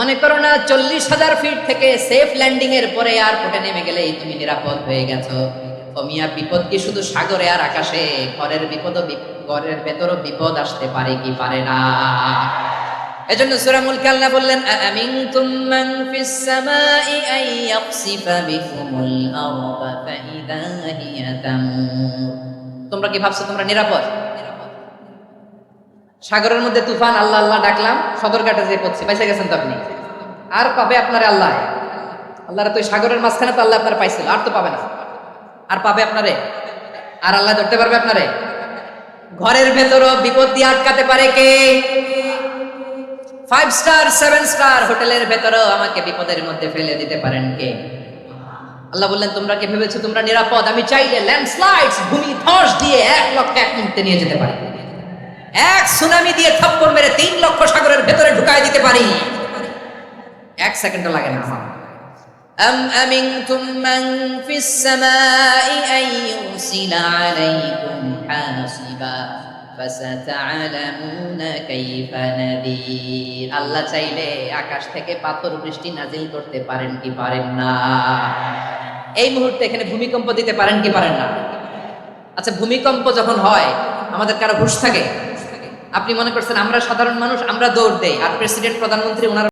মনে করো না, চল্লিশ হাজার ফিট থেকে সেফ ল্যান্ডিং এর পরে এয়ারপোর্টে নেমে গেলেই তুমি নিরাপদ হয়ে গেছো। ও মিয়া বিপদ কি শুধু সাগরে আর আকাশে? ঘরের বিপদ ঘরের ভেতরও বিপদ আসতে পারে কি পারে না? এজন্য সূরা মুলক বললেন আমিনতুম মান ফিস সামাই আন ইয়াকসিফা বিকুমুল ফাইদা হিয়া তামুর। তোমরা কি ভাবছ তোমরা নিরাপদ? সাগরের মধ্যে তুফান, আল্লাহ আল্লাহ ডাকলাম সদরঘাটে যে পড়ছে পাইছে গেছেন তো আপনি? আর পাবে আপনার আল্লাহ। আল্লাহরা তো সাগরের মাঝখানে তো আল্লাহ আপনার পাইছিল, আর তো পাবে না। আর পাবে আপনারে? আর আল্লাহ ধরতে পারবে আপনারে? ঘরের ভেতরও বিপদ দিয়ে আটকাতে পারে কে? ফাইভ স্টার সেভেন স্টার হোটেলের ভেতরেও আমাকে বিপদের মধ্যে ফেলে দিতে পারেন কে? আল্লাহ বললেন, তোমরা কি ভেবেছো তোমরা নিরাপদ? আমি চাইলে ল্যান্ডস্লাইডস, ভূমি ধস দিয়ে এক লক্ষ এক মুহূর্তে নিয়ে যেতে পারি। এক সুনামি দিয়ে থাপ্পড় মেরে তিন লক্ষ সাগরের ভেতরে ঢুকায় দিতে পারি এক সেকেন্ডও লাগে না আমার أم أمنتم من في السماء أن يرسل عليكم حاصبا فستعلمون كيف نذير আল্লাহ চাইলে আকাশ থেকে পাথর বৃষ্টি নাজিল করতে পারেন কি পারেন না এই মুহূর্তে এখানে ভূমিকম্প দিতে পারেন কি পারেন না আচ্ছা ভূমিকম্প যখন হয় আমাদের কারো হুশ থাকে আপনি মনে করছেন আমরা সাধারণ মানুষ আমরা দৌড় দেই। আর প্রেসিডেন্ট প্রধানমন্ত্রী ওনারা